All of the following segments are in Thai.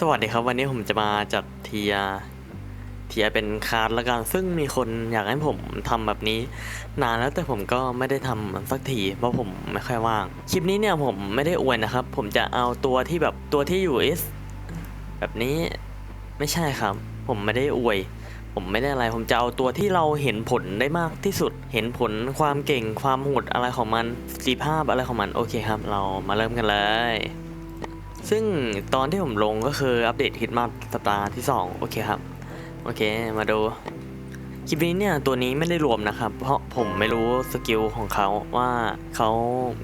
สวัสดีครับ วันนี้ผมจะมาจัดเทียเทียเป็นคาร์ดละกันซึ่งมีคนอยากให้ผมทำแบบนี้ นานแล้วแต่ผมก็ไม่ได้ทำสักทีเพราะผมไม่ค่อยว่าง คลิปนี้เนี่ยผมไม่ได้อวยนะครับ ผมจะเอาตัวที่แบบตัวที่อยู่ S แบบนี้ไม่ใช่ครับ ผมไม่ได้อวย ผมไม่ได้อะไร ผมจะเอาตัวที่เราเห็นผลได้มากที่สุด เห็นผลความเก่งความโหดอะไรของมันสีภาพอะไรของมันโอเคครับ เรามาเริ่มกันเลย ซึ่งตอนที่ผมลงก็คืออัปเดตฮิตมาสัปดาห์ที่ 2 โอเคครับ โอเคมาดู คลิปนี้เนี่ยตัวนี้ไม่ได้รวมนะครับ เพราะผมไม่รู้สกิลของเขาว่าเขา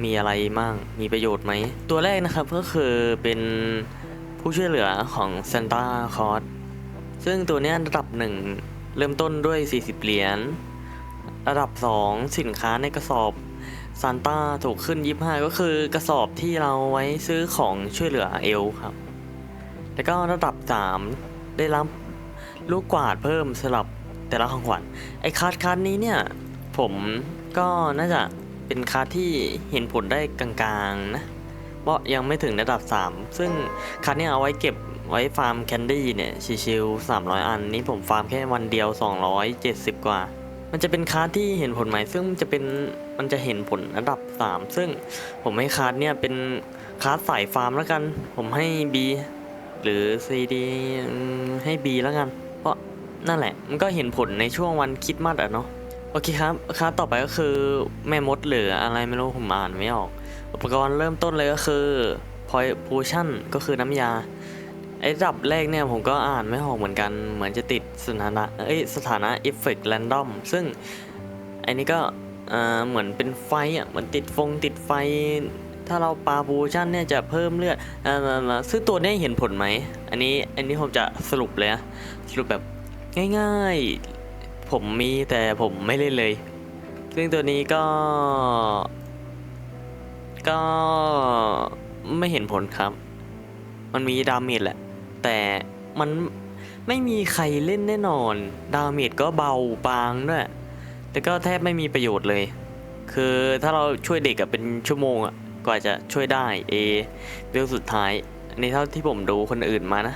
มีอะไรมั่งมีประโยชน์ไหม ตัวแรกนะครับก็คือเป็นผู้ช่วยเหลือของ Santa c o r ซึ่งตัวนี้ระดับ 1 เริ่มต้นด้วย 40 เหรียญระดับ 2 สินค้าในกระสอบ ซานต้าถูกขึ้น 25 ก็คือกระสอบที่เราไว้ซื้อของช่วยเหลือเอลครับ แล้วก็ระดับ 3 ได้รับลูกกวาดเพิ่มสลับแต่ละของขวัญไอ้คาร์ดคาร์ดนี้เนี่ย ผมก็น่าจะเป็นคาร์ดที่เห็นผลได้กลางๆนะ เพราะยังไม่ถึงระดับ 3 ซึ่งคาร์ดเนี่ยเอาไว้เก็บไว้ฟาร์มแคนดี้เนี่ยชิวๆ300 อันนี้ผมฟาร์มแค่วันเดียว 270 กว่า มันจะเป็นคาร์ดที่เห็นผลไหมซึ่งจะเป็น มันจะเห็นผลระดับ 3 ซึ่งผมให้คาร์ดเนี่ยเป็นคาร์ดสายฟาร์มแล้วกัน ผมให้ B หรือ CD ให้ B แล้วกัน เพราะนั่นแหละ มันก็เห็นผลในช่วงวันคิดมาสอะเนาะโอเคครับคาร์ดต่อไปก็คือแม่มดหรืออะไรไม่รู้ผมอ่านไม่ออก อุปกรณ์เริ่มต้นเลยก็คือ potion ก็คือน้ำยาไอ้ระดับแรกเนี่ยผมก็อ่านไม่ออกเหมือนกัน เหมือนจะติดสถานะเอ้ยสถานะ effect random ซึ่งไอ้นี่ก็ เหมือนเป็นไฟอะเหมือนติดฟงติดไฟ ถ้าเราปาโพชั่นเนี่ยจะเพิ่มเลือดเอ่อซึ่งตัวนี้เห็นผลไหม อันนี้อันนี้ผมจะสรุปเลยนะสรุปแบบง่ายๆ ผมมีแต่ผมไม่เล่นเลย ซึ่งตัวนี้ก็ ก็ไม่เห็นผลครับ มันมีดาเมจแหละ แต่มันไม่มีใครเล่นแน่นอน ดาเมจก็เบาบางด้วย แต่ก็แทบไม่มีประโยชน์เลย คือถ้าเราช่วยเด็กอะเป็นชั่วโมงอะกว่าจะช่วยได้เอเรื่องสุดท้ายอันเท่าที่ผมดูคนอื่นมานะ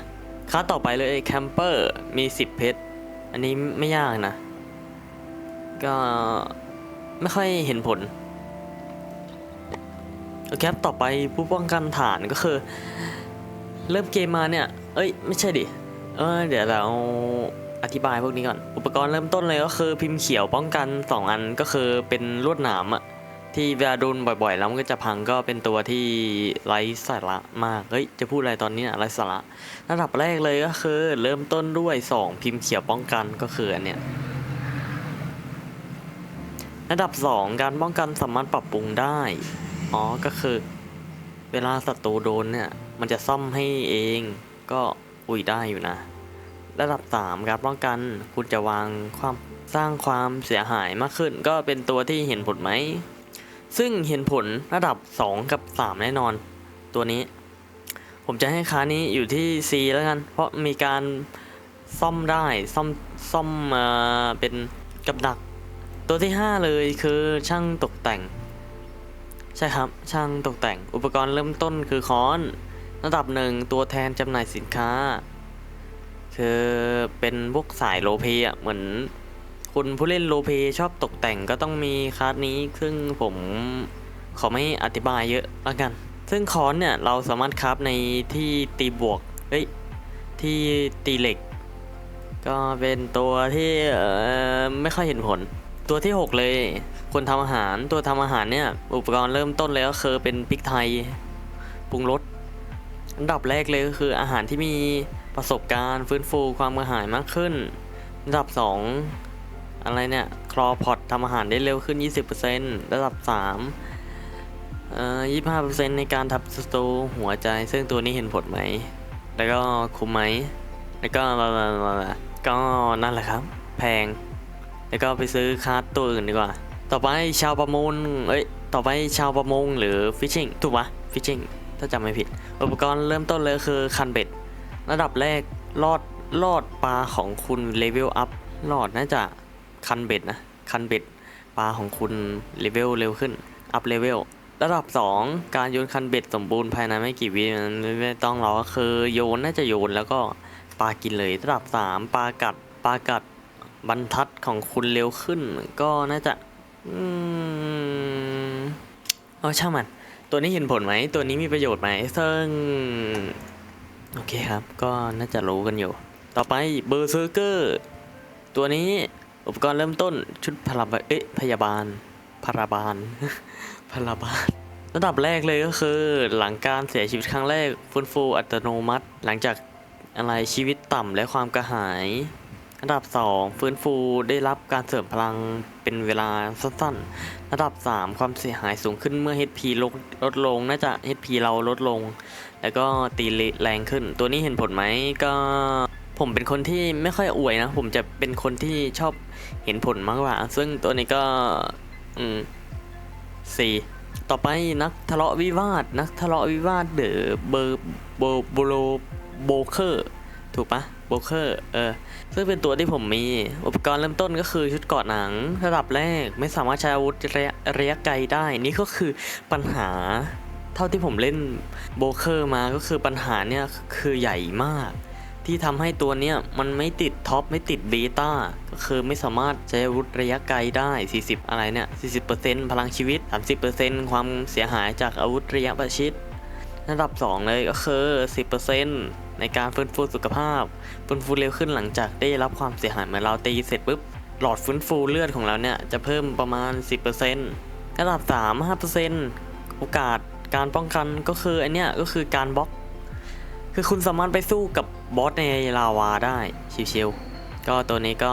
ค่าต่อไปเลยแคมเปอร์มี 10 เพชร อันนี้ไม่ยากนะ ก็ไม่ค่อยเห็นผลโอเคต่อไปผู้ป้องกันฐานก็คือ เริ่มเกมมาเนี่ย เอ้ย ไม่ใช่ดิ เออเดี๋ยวเรา อธิบายพวกนี้ก่อน อุปกรณ์เริ่มต้นเลยก็คือพิมพ์เขียวป้องกัน 2 อันก็คือเป็นลวดหนามอะที่เวลาโดนบ่อยๆ แล้วมันก็จะพังก็เป็นตัวที่ไร้สาระมาก เฮ้ย จะพูดอะไรตอนนี้อะไร้สาระระดับแรกเลยก็คือ เริ่มต้นด้วย 2 พิมพ์เขียวป้องกันก็คืออันเนี้ยระดับ 2 การป้องกันสามารถปรับปรุงได้ อ๋อ ก็คือ เวลาศัตรูโดนเนี่ย มันจะซ่อมให้เอง ก็อุ้ยได้อยู่นะ ระดับ3การป้องกันคุณจะวางความสร้างความเสียหายมากขึ้น ก็เป็นตัวที่เห็นผลไหม ซึ่งเห็นผลระดับ 2 กับ 3 แน่นอน ตัวนี้ ผมจะให้ค้านี้อยู่ที่ C แล้วกัน เพราะมีการซ่อมได้ซ่อมซ่อมเอ่อเป็นกับดัก ตัวที่ 5 เลยคือช่างตกแต่ง ใช่ครับช่างตกแต่งอุปกรณ์เริ่มต้นคือค้อน ระดับหนึ่งตัวแทนจำหน่ายสินค้า คือเป็นพวกสายโลเพอะเหมือนคุณผู้เล่นโลเพชอบตกแต่งก็ต้องมีคลาสนี้ ซึ่งผมขอไม่อธิบายเยอะล้วกัน ซึ่งค้อนเนี่ยเราสามารถคราฟในที่ตีบวกเฮ้ยที่ตีเหล็ก ก็เป็นตัวที่ไม่ค่อยเห็นผล ตัวที่ 6 เลยคนทำอาหารตัวทำอาหารเนี่ย อุปกรณ์เริ่มต้นเลยก็คือเป็นพริกไทยปรุงรสอันดับแรกเลยก็คืออาหารที่มี ประสบการณ์ฟื้นฟูความกระหายมากขึ้นอันดับ 2 อะไรเนี่ย คลอพอตทำอาหารได้เร็วขึ้น 20%ระดับ3เอ่อ25%ในการทับสตูหัวใจ ซึ่งตัวนี้เห็นผลไหม แล้วก็คุ้มไหม แล้วก็ก็นั่นแหละครับ แพง แล้วก็ไปซื้อคาร์ดตัวอื่นดีกว่า ต่อไปชาวประมงเอ้ย ต่อไปชาวประมงหรือฟิชชิงถูกปะฟิชชิงถ้าจำไม่ผิด อุปกรณ์เริ่มต้นเลยคือคันเบ็ด ระดับแรกลอดลอดปลาของคุณเลเวลอัพลอดน่าจะคันเบ็ดนะ คันเบ็ดปลาของคุณเลเวลเร็วขึ้น อัพเลเวลระดับ 2 การโยนคันเบ็ดสมบูรณ์ภายในไม่กี่วิมันไม่ต้องรอก็คือโยนน่าจะโยนแล้วก็ปลากินเลยระดับ 3ปลากัดปลากัดบรรทัดของคุณเร็วขึ้น ก็น่าจะอืมเอาช่างมัน ตัวนี้เห็นผลไหม ตัวนี้มีประโยชน์ไหมซึ่ง โอเคครับก็น่าจะรู้กันอยู่ ต่อไปเบอร์เซอร์เกอร์ตัวนี้อุปกรณ์เริ่มต้นชุดพลาบเอ๊ะพยาบาลพยาบาลพลาบาลระดับแรกเลยก็คือหลังการเสียชีวิตครั้งแรกฟื้นฟูอัตโนมัติ หลังจากอะไรชีวิตต่ำและความกระหายระดับ 2 ฟื้นฟูได้รับการเสริมพลัง เป็นเวลาสั้นๆ ระดับ 3 ความเสียหายสูงขึ้นเมื่อ HP ลดลดลงน่าจะ HP เราลดลง แล้วก็ตีแรงขึ้น ตัวนี้เห็นผลไหมก็ผมเป็นคนที่ไม่ค่อยอวยนะ ผมจะเป็นคนที่ชอบเห็นผลมากกว่า ซึ่งตัวนี้ก็อืมสี่ต่อไปนักทะเลาะวิวาทนักทะเลาะวิวาทเดอเบอร์โบโบโลโบเคอร์ ถูกปะ โบเคอร์เออซึ่งเป็นตัวที่ผมมี อุปกรณ์เริ่มต้นก็คือชุดเกาะหนังระดับแรกไม่สามารถใช้อาวุธระยะระยะไกลได้ นี่ก็คือปัญหาเท่าที่ผมเล่นโบเคอร์มาก็คือปัญหาเนี่ยคือใหญ่มาก ที่ทำให้ตัวเนี้ยมันไม่ติดท็อปไม่ติดเบต้าก็คือไม่สามารถใช้อาวุธระยะไกลได้ 40 อะไรเนี่ย 40%พลังชีวิต 30%ความเสียหายจากอาวุธระยะประชิด ระดับ 2 เลยก็คือ 10%ในการฟื้นฟูสุขภาพ ฟื้นฟูเร็วขึ้นหลังจากได้รับความเสียหายเหมือนเราตีเสร็จปุ๊บ หลอดฟื้นฟูเลือดของเราเนี่ยจะเพิ่มประมาณ 10%ระดับ 3 5%โอกาสการป้องกันก็คืออันเนี้ยก็คือการบล็อก คือคุณสามารถไปสู้กับบอสในลาวาได้ชิวๆก็ตัวนี้ก็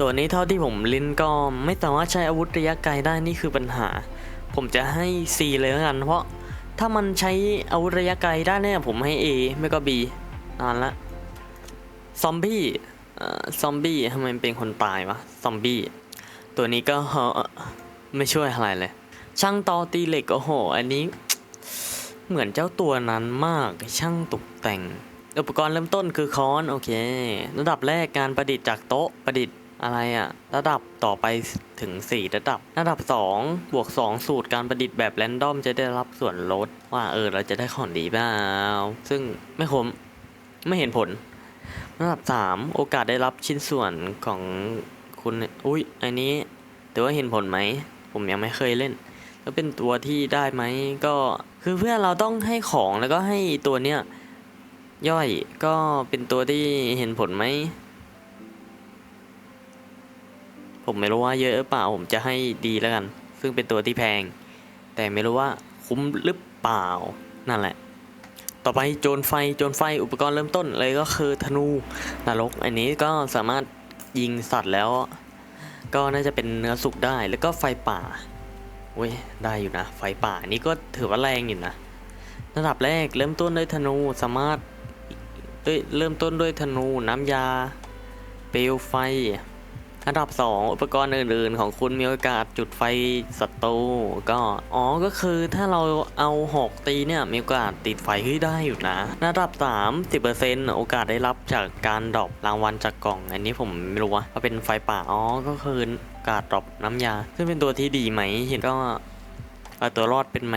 ตัวนี้เท่าที่ผมเล่นก็ไม่สามารถใช้อาวุธระยะไกลได้นี่คือปัญหา ผมจะให้ C เลยแล้วกันเพราะ ถ้ามันใช้อาวุธระยะไกลได้เนี่ยผมให้ A ไม่ก็ B นานละซอมบี้เออซอมบี้ทำไมเป็นคนตายวะซอมบี้ตัวนี้ก็ไม่ช่วยอะไรเลย ช่างตอตีเหล็กโอ้โห อันนี้ เหมือนเจ้าตัวนั้นมากช่างตกแต่ง อุปกรณ์เริ่มต้นคือค้อน โอเค ระดับแรกการประดิษฐ์จากโต๊ะประดิษฐ์ อะไรอะระดับต่อไปถึง 4 ระดับ ระดับ 2 บวก 2 สูตรการประดิษฐ์แบบแรนดอมจะได้รับส่วนลด ว่าเออเราจะได้ของดีเปล่าซึ่งไม่คมไม่เห็นผล ระดับ 3 โอกาสได้รับชิ้นส่วนของคุณอุ้ยอันนี้แต่ว่าเห็นผลไหม ผมยังไม่เคยเล่น แล้วเป็นตัวที่ได้ไหมก็คือเพื่อเราต้องให้ของแล้วก็ให้ตัวเนี้ยย่อยก็เป็นตัวที่เห็นผลไหม ผมไม่รู้ว่าเยอะหรือเปล่าผมจะให้ดีแล้วกัน ซึ่งเป็นตัวที่แพง แต่ไม่รู้ว่าคุ้มหรือเปล่านั่นแหละ ต่อไปโจรไฟโจรไฟอุปกรณ์เริ่มต้นเลยก็คือธนูนรก อันนี้ก็สามารถยิงสัตว์แล้ว ก็น่าจะเป็นเนื้อสุกได้แล้วก็ไฟป่าเว้ยได้อยู่นะ ไฟป่านี่ก็ถือว่าแรงอยู่นะระดับแรกเริ่มต้นด้วยธนูสามารถด้วยเริ่มต้นด้วยธนูน้ำยา เปลวไฟ ระดับ 2 อุปกรณ์อื่น ๆ ของคุณมีโอกาสจุดไฟศัตรูก็ อ๋อ ก็คือถ้าเราเอาหอกตีเนี่ยมีโอกาสติดไฟขึ้ได้อยู่นะระดับ 3 10%โอกาสได้รับจากการดรอปรางวัลจากกล่อง อันนี้ผมไม่รู้ว่าเป็นไฟป่า อ๋อ ก็คือกาสดรอปน้ำยา ซึ่งเป็นตัวที่ดีไหม เห็นก็เอาตัวรอดเป็นไหม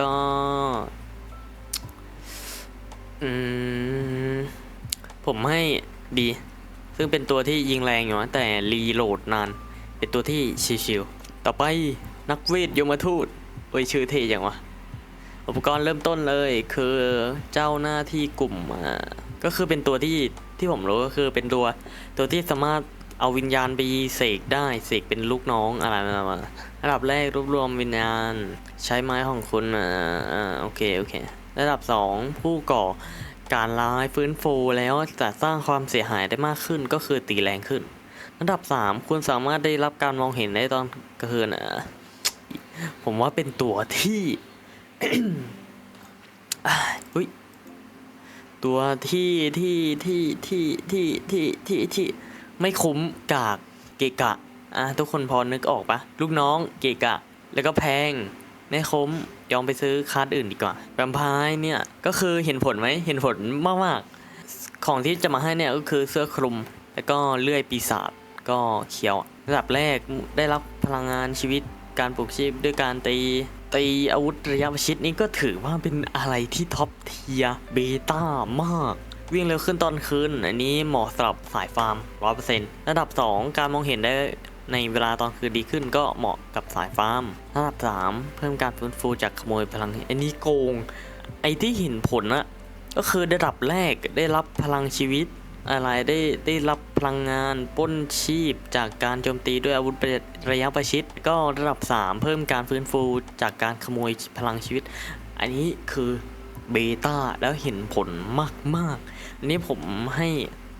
ก็ อืม ผมให้ดี ซึ่งเป็นตัวที่ยิงแรงอยู่นะแต่รีโหลดนาน เป็นตัวที่ชิวๆต่อไปนักเวทยมทูตโอ้ยชื่อเท่จังวะอุปกรณ์เริ่มต้นเลยคือเจ้าหน้าที่กลุ่มอ่าก็คือเป็นตัวที่ที่ผมรู้ก็คือเป็นตัวตัวที่สามารถเอาวิญญาณไปเสกได้เสกเป็นลูกน้องอะไรมามาระดับแรกรวบรวมวิญญาณใช้ไม้ของคุณอ่าอ่าโอเคโอเค ระดับ 2 ผู้ก่อ การร้ายฟื้นฟูแล้วจะสร้างความเสียหายได้มากขึ้นก็คือตีแรงขึ้นระดับ 3 คุณสามารถได้รับการมองเห็นได้ตอนกลางคืนอะผมว่าเป็นตัวที่อุ้ยตัวที่ที่ที่ที่ที่ที่ที่ที่ไม่คุ้มกากเกกะอะทุกคนพอนึกออกปะลูกน้องเกกะ แล้วก็แพง ไม่คุ้มยอมไปซื้อคาร์ดอื่นดีกว่าแวมไพร์เนี่ย ก็คือเห็นผลไหมเห็นผลมากๆของที่จะมาให้เนี่ยก็คือเสื้อคลุม แล้วก็เลื่อยปีศาจก็เขียวระดับแรกได้รับพลังงานชีวิตการปลูกชีพด้วยการตีตีอาวุธระยะประชิดนี่ก็ถือว่าเป็นอะไรที่ท็อปเทียเบต้ามาก วิ่งเร็วขึ้นตอนคืน อันนี้เหมาะสำหรับสายฟาร์ม 100%ระดับ 2 การมองเห็นได้ ในเวลาตอนคืนดีขึ้นก็เหมาะกับสายฟาร์มระดับ 3 เพิ่มการฟื้นฟูจากขโมยพลังไอันนี้โกง ไอ้ที่เห็นผลอะก็คือระดับแรกได้รับพลังชีวิต อะไรได้ได้รับพลังงานป้นชีพจากการโจมตีด้วยอาวุธระยะประชิด ก็ระดับ 3 เพิ่มการฟื้นฟูจากการขโมยพลังชีวิต อันนี้คือเบต้าแล้วเห็นผลมากๆอันนี้ผมให้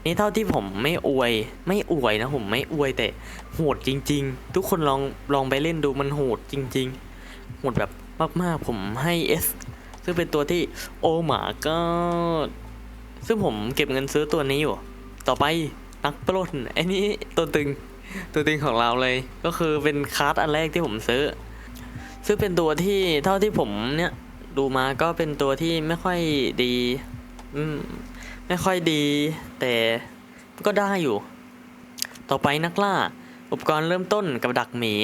นี่เท่าที่ผมไม่อวย ไม่อวยนะผมไม่อวยแต่โหดจริง ๆ ทุกคนลองลองไปเล่นดูมันโหดจริง ๆโหดแบบมากๆผมให้ S ซึ่งเป็นตัวที่โอหมาก็ ซึ่งผมเก็บเงินซื้อตัวนี้อยู่ ต่อไปนักปล้นไอ้นี้ตัวตึงตัวตึงของเราเลย ก็คือเป็นคาร์ดอันแรกที่ผมซื้อ ซึ่งเป็นตัวที่เท่าที่ผมเนี่ยดูมาก็เป็นตัวที่ไม่ค่อยดี อืม ไม่ค่อยดี แต่ก็ได้อยู่ ต่อไปนักล่า อุปกรณ์เริ่มต้นกับดักหมี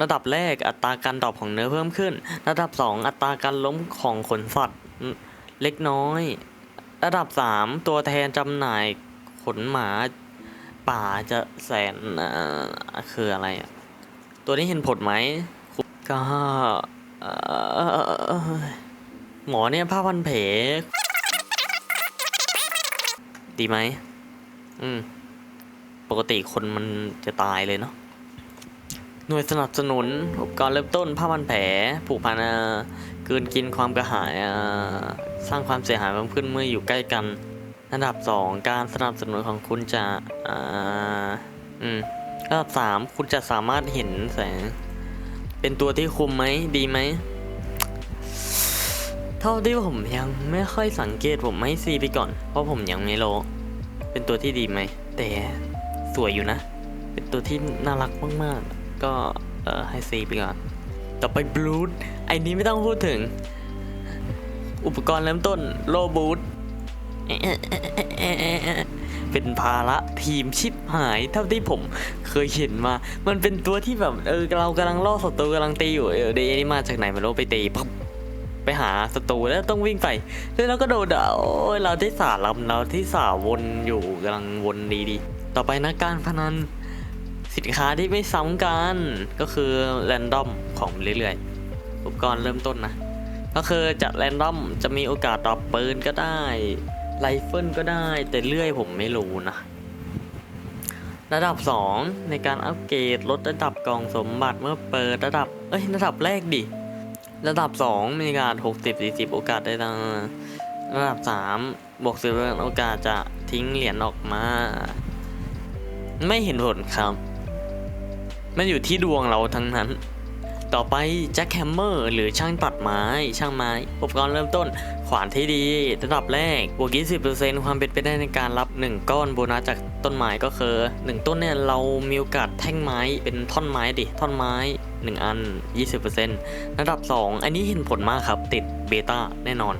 ระดับแรกอัตราการดรอปของเนื้อเพิ่มขึ้น ระดับ 2 อัตราการล้มของขนสัตว์อืมเล็กน้อย ระดับ 3 ตัวแทนจำหน่ายขนหมาป่าจะแสนคืออะไรอะ ตัวนี้เห็นผลไหมก็หมอเนี่ยผ้าพันแผล ดีไหม อืม ปกติคนมันจะตายเลยเนาะ หน่วยสนับสนุนอุปกรณ์เริ่มต้นผ้าพันแผล ผูกพันเกินกินความกระหายสร้างความเสียหายเพิ่มขึ้นเมื่ออยู่ใกล้กัน อันดับ 2 การสนับสนุนของคุณจะอ่าอืมอันดับ 3 คุณจะสามารถเห็นแสง เป็นตัวที่คุมไหม ดีไหม เท่าที่ผมยังไม่ค่อยสังเกตผมให้ซีไปก่อน เพราะผมยังไม่รู้เป็นตัวที่ดีไหม แต่สวยอยู่นะ เป็นตัวที่น่ารักมากๆ ก็เออให้ซีไปก่อน ต่อไปบลูดไอ้นี้ไม่ต้องพูดถึง อุปกรณ์เริ่มต้นโลบูทเป็นภาระทีมชิบหายเท่าที่ผมเคยเห็นมา มันเป็นตัวที่แบบเออเรากำลังล่อศัตรูกำลังตีอยู่เออเดยวนี้มาจากไหนไม่รู้ไปตีปั๊บ ไปหาศัตรูแล้วต้องวิ่งไปแล้วเราก็โดนโอ้ยเราที่สาลำเราที่สาวนอยู่กำลังวนดีๆต่อไปนักการพนันสินค้าที่ไม่ซ้ำกันก็คือแรนดอมของเรื่อยๆอุปกรณ์เริ่มต้นนะ ก็คือจะแรนดอมจะมีโอกาสตอบปืนก็ได้ไรเฟิลก็ได้แต่เลื่อยผมไม่รู้นะ ระดับ 2 ในการอัปเกรดลดระดับกล่องสมบัติเมื่อเปิดระดับ เอ้ย ระดับแรกดิ ระดับ 2 มีการ 60 40 โอกาสได้ตังระดับ 3 บวก10โอกาสจะทิ้งเหรียญออกมา ไม่เห็นผลครับ มันอยู่ที่ดวงเราทั้งนั้น ต่อไปแจ็คแฮมเมอร์หรือช่างตัดไม้ ช่างไม้ อุปกรณ์เริ่มต้น ขวานที่ดี ระดับแรก บวก 20%ความเป็นไปได้ในการรับ 1 ก้อนโบนัสจากต้นไม้ก็คือ 1 ต้นเนี่ยเรามีโอกาสแท่งไม้เป็นท่อนไม้ดิ ท่อนไม้ 1 อัน 20%ระดับ 2 อันนี้เห็นผลมากครับ ติดเบต้าแน่นอน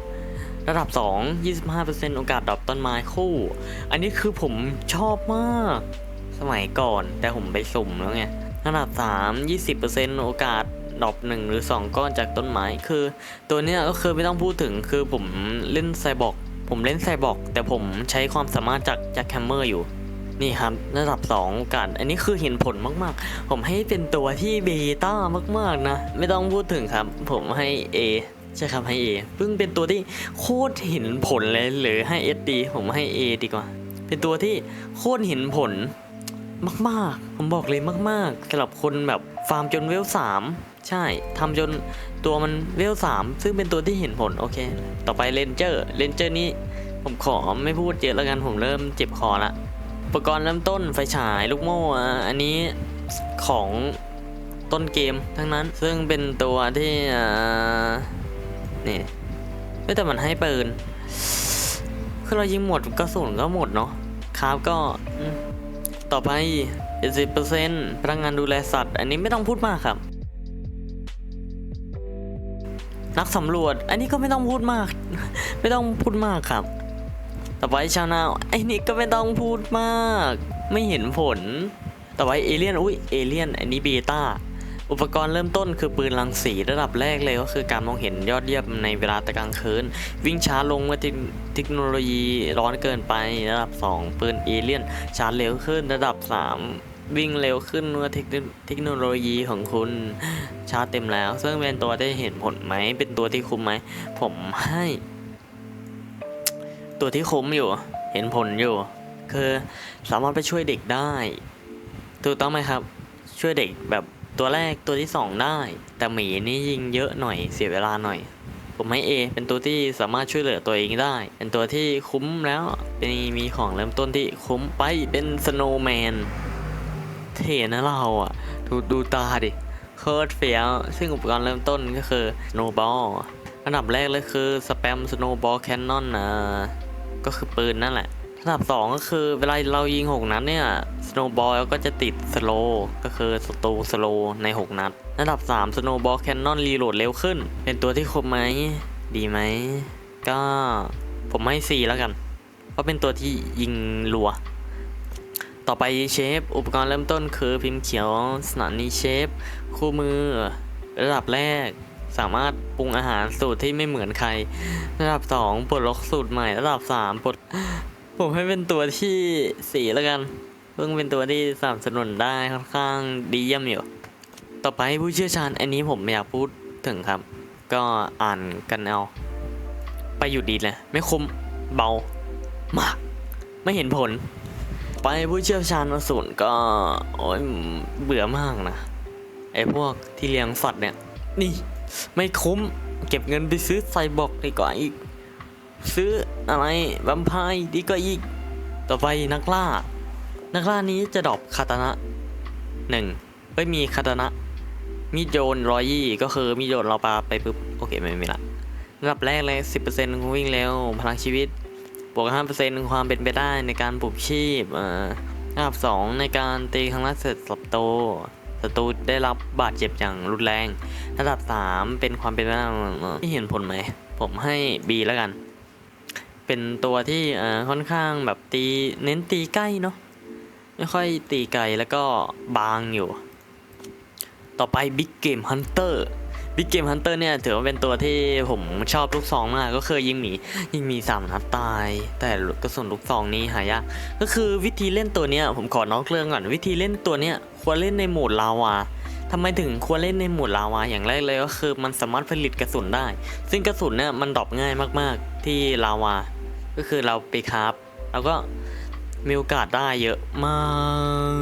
ระดับ 2 25%โอกาสดรอปต้นไม้คู่ อันนี้คือผมชอบมาก สมัยก่อนแต่ผมไปสุ่มแล้วไง ระดับ 3 20%โอกาสดรอป1หรือ 2 ก้อนจากต้นไม้คือ ตัวเนี้ยก็คือไม่ต้องพูดถึงคือผมเล่นไซบอร์กผมเล่นไซบอร์กแต่ผมใช้ความสามารถจากจ็คแฮมเมอร์อยู่ นี่ครับระดับ2กาสอันนี้คือเห็นผลมากๆ ผมให้เป็นตัวที่เบต้ามากๆนะ ไม่ต้องพูดถึงครับ ผมให้ A ใช่ครับให้ A เพิ่งเป็นตัวที่โคตรเห็นผลเลยหรือให้ S ดีผมให้ A ดีกว่า เป็นตัวที่โคตรเห็นผลมากๆ ผมบอกเลยมากๆสำหรับคนแบบฟาร์มจนเวลสามใช่ทำจนตัวมันเวลสามซึ่งเป็นตัวที่เห็นผล โอเค ต่อไปเลนเจอร์เลนเจอร์นี้ผมขอไม่พูดเยอะแล้วกันผมเริ่มเจ็บคอละ ปกรณ์เริ่มต้นไฟฉายลูกโม่อันนี้ของต้นเกมทั้งนั้น ซึ่งเป็นตัวที่นี่เฮ้ยแต่มันให้ปืน คือเรายิงหมดกระสุนก็หมดเนาะครับก็อืมต่อไป 70%พนักงานดูแลสัตว์ อันนี้ไม่ต้องพูดมากครับ นักสำรวจ อันนี้ก็ไม่ต้องพูดมาก ไม่ต้องพูดมากครับ ต่อไปชาวนาไอ้นี่ก็ไม่ต้องพูดมาก ไม่เห็นผล ต่อไปเอเลี่ยนอุ้ยเอเลี่ยนอันนี้เบต้าอุปกรณ์เริ่มต้นคือปืนรังสีระดับแรกเลยก็คือการมองเห็นยอดเยี่ยมในเวลาตะกลางคืน วิ่งช้าลงเมื่อเทคโนโลยีร้อนเกินไประดับ 2 ปืนเอเลี่ยนชาร์จเร็วขึ้นระดับ 3 วิ่งเร็วขึ้นเมื่อเทคโนโลยีของคุณชาร์จเต็มแล้ว ซึ่งเป็นตัวที่เห็นผลไหมเป็นตัวที่คุ้มไหม ผมให้ ตัวที่คุ้มอยู่ เห็นผลอยู่ คือสามารถไปช่วยเด็กได้ ถูกต้องไหมครับ ช่วยเด็กแบบตัวแรกตัวที่สองได้ แต่หมีนี่ยิงเยอะหน่อยเสียเวลาหน่อย ผมให้ A เป็นตัวที่สามารถช่วยเหลือตัวเองได้ เป็นตัวที่คุ้มแล้วเป็นมีของเริ่มต้นที่คุ้มไปเป็นสโนว์แมนเท่นะเราอะดูดูตาดิโคตรเฟี้ยวซึ่งอุปกรณ์เริ่มต้นก็คือ snowball อันดับแรกเลยคือสแปม snowball cannon นะ ก็คือปืนนั่นแหละอันดับ2ก็คือเวลาเรายิง 6 นัดเนี่ย snowball ก็จะติด slow ก็คือศัตรู slow ใน 6 นัดอันดับ3 snowball cannon reload เร็วขึ้น เป็นตัวที่คมไหม ดีไหม ก็ผมให้ 4 แล้วกัน เพราะเป็นตัวที่ยิงรัว ต่อไปเชฟ อุปกรณ์เริ่มต้นคือพิมพ์เขียวสถานีเชฟ คู่มือ ระดับแรก สามารถปรุงอาหารสูตรที่ไม่เหมือนใคร ระดับ 2 ปลดล็อกสูตรใหม่ ระดับ 3 ปลด ผมให้เป็นตัวที่สี่แล้วกัน เพิ่งเป็นตัวที่สนับสนุนได้ค่อนข้างดีเยี่ยมอยู่ ต่อไปผู้เชี่ยวชาญอันนี้ผมไม่อยากพูดถึงครับ ก็อ่านกันเอา ไปอยู่ดีเลยไม่คุ้มเบามาก ไม่เห็นผล ไปผู้เชี่ยวชาญอสูรก็โอ้ยเบื่อมากนะไอ้พวกที่เลี้ยงสัตว์เนี่ย นี่ ไม่คุ้ม เก็บเงินไปซื้อไซบอร์กดีกว่าอีก ซื้ออะไรแวมไพร์ดีกว่าอีก ต่อไปนักล่า นักล่านี้จะดรอปคาตานะหนึ่งไม่มีคาตานะ มีโยนรอยยี่ก็คือมีโยนเราปาไปปุ๊บ โอเคไม่มีละระดับแรกเลยสิบเปอร์เซ็นต์วิ่งเร็วพลังชีวิต บวกห้าเปอร์เซ็นต์ความเป็นไปได้ในการปลูกชีพอ่าระดับสองในการตีครั้งละเสร็จศัตรู ศัตรูได้รับบาดเจ็บอย่างรุนแรง ระดับ 3 เป็นความเป็นไปได้ที่เห็นผลไหม ผมให้ B แล้วกัน เป็นตัวที่ค่อนข้างแบบตีเน้นตีใกล้เนาะไม่ค่อยตีไกลแล้วก็บางอยู่ ต่อไป Big Game Hunter Big Game Hunter เนี่ยถือว่าเป็นตัวที่ผมชอบลูกซองมากก็คือยิงหมียิงหมีสามนัดตาย แต่กระสุนลูกซองนี้หายากก็คือวิธีเล่นตัวเนี้ยผมขอนอกเรื่องก่อนวิธีเล่นตัวเนี้ยควรเล่นในโหมดลาวาทำไมถึงควรเล่นในโหมดลาวาอย่างแรกเลยก็คือมันสามารถผลิตกระสุนได้ ซึ่งกระสุนเนี่ยมันดรอปง่ายมากๆ ที่ลาวา ก็คือเราไปคราฟแล้วก็มีโอกาสได้เยอะมา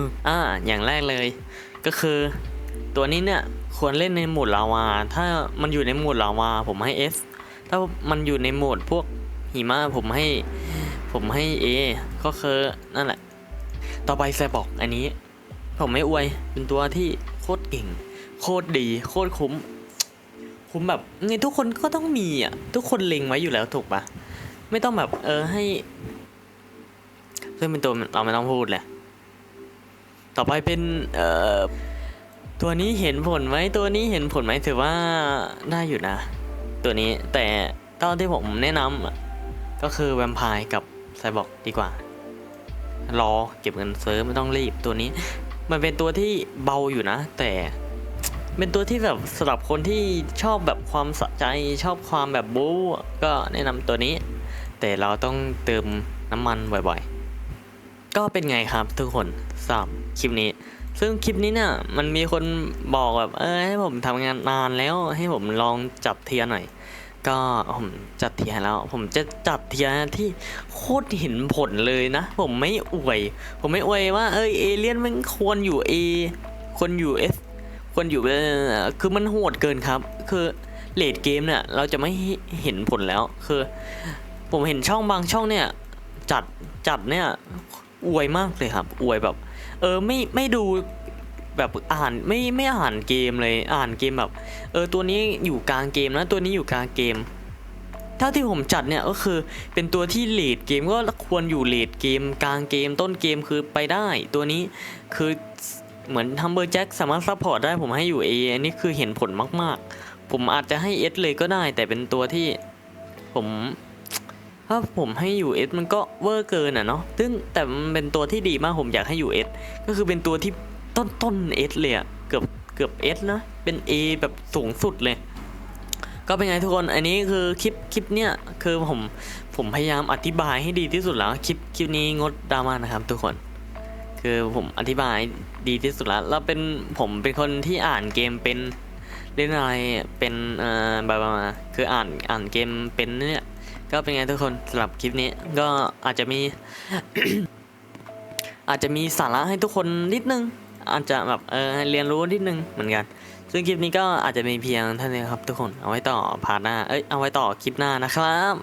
ก อ่า อย่างแรกเลย ก็คือ ตัวนี้เนี่ยควรเล่นในโหมดลาวา ถ้ามันอยู่ในโหมดลาวาผมให้ S ถ้ามันอยู่ในโหมดพวกหิมะผมให้ผมให้ A ก็คือนั่นแหละ ต่อไปไซบอร์กอันนี้ ผมไม่อวยเป็นตัวที่โคตรเก่ง โคตรดี โคตรคุ้ม คุ้มแบบไงทุกคนก็ต้องมีอะ ทุกคนเล็งไว้อยู่แล้วถูกปะไม่ต้องแบบเออให้ซึ่งเป็นตัวเราไม่ต้องพูดเลยต่อไปเป็นเอ่อ ตัวนี้เห็นผลไหมตัวนี้เห็นผลไหมถือว่าได้อยู่นะ ตัวนี้แต่ตอนที่ผมแนะนำก็คือแวมไพร์กับไซบอร์กดีกว่า รอเก็บเงินซื้อไม่ต้องรีบตัวนี้ มันเป็นตัวที่เบาอยู่นะ แต่เป็นตัวที่แบบสำหรับคนที่ชอบแบบความสะใจชอบความแบบบู๊ก็แนะนำตัวนี้ แต่เราต้องเติมน้ำมันบ่อยๆ ก็เป็นไงครับทุกคนสำหรับคลิปนี้ ซึ่งคลิปนี้เนี่ยมันมีคนบอกแบบเออให้ผมทำงานนานแล้วให้ผมลองจับเทียร์หน่อย ก็ผมจัดเทียร์แล้ว ผมจะจัดเทียร์ที่โคตรเห็นผลเลยนะ ผมไม่อวย ผมไม่อวยว่าเอ้ยเอเลี่ยนมันควรอยู่ A ควรอยู่ S ควรอยู่คือมันโหดเกินครับ คือเลดเกมเนี่ยเราจะไม่เห็นผลแล้วคือ ผมเห็นช่องบางช่องเนี่ยจัดจัดเนี่ย อวยมากเลยครับ อวยแบบ เออไม่ไม่ดูแบบอ่านไม่ไม่อ่านเกมเลยอ่านเกมแบบ เออตัวนี้อยู่กลางเกมนะตัวนี้อยู่กลางเกมเท่าที่ผมจัดเนี่ยก็คือเป็นตัวที่เลดเกมก็ควรอยู่เลดเกม กลางเกมต้นเกมคือไปได้ ตัวนี้คือเหมือนทัมเบอร์แจ็คสามารถซัพพอร์ตได้ผมให้อยู่ A อันนี้คือเห็นผลมาก ๆ ผมอาจจะให้ S เลยก็ได้ แต่เป็นตัวที่ผม ถ้าผมให้อยู่ S มันก็เวอร์เกินอะเนาะซึ่งแต่มันเป็นตัวที่ดีมากผมอยากให้อยู่ S ก็คือเป็นตัวที่ต้นต้น S เลยอะเกือบเกือบ S นะ เป็น A แบบสูงสุดเลย ก็เป็นไงทุกคน อันนี้คือคลิปคลิปเนี้ยคือผมผมพยายามอธิบายให้ดีที่สุดแล้ว คลิปคลิปนี้งดดราม่านะครับทุกคน คือผมอธิบายดีที่สุดแล้วแล้วเป็นผมเป็นคนที่อ่านเกมเป็นเล่นอะไรเป็นเอ่อแบบว่าคืออ่านอ่านเกมเป็นเนี่ย ก็เป็นไงทุกคนสำหรับคลิปนี้ก็อาจจะมี อาจจะมีสาระให้ทุกคนนิดนึง อาจจะแบบเออเรียนรู้นิดนึงเหมือนกัน ซึ่งคลิปนี้ก็อาจจะมีเพียงเท่านี้ครับทุกคนเอาไว้ต่อพาร์ทหน้าเอ้ยเอาไว้ต่อคลิปหน้านะครับ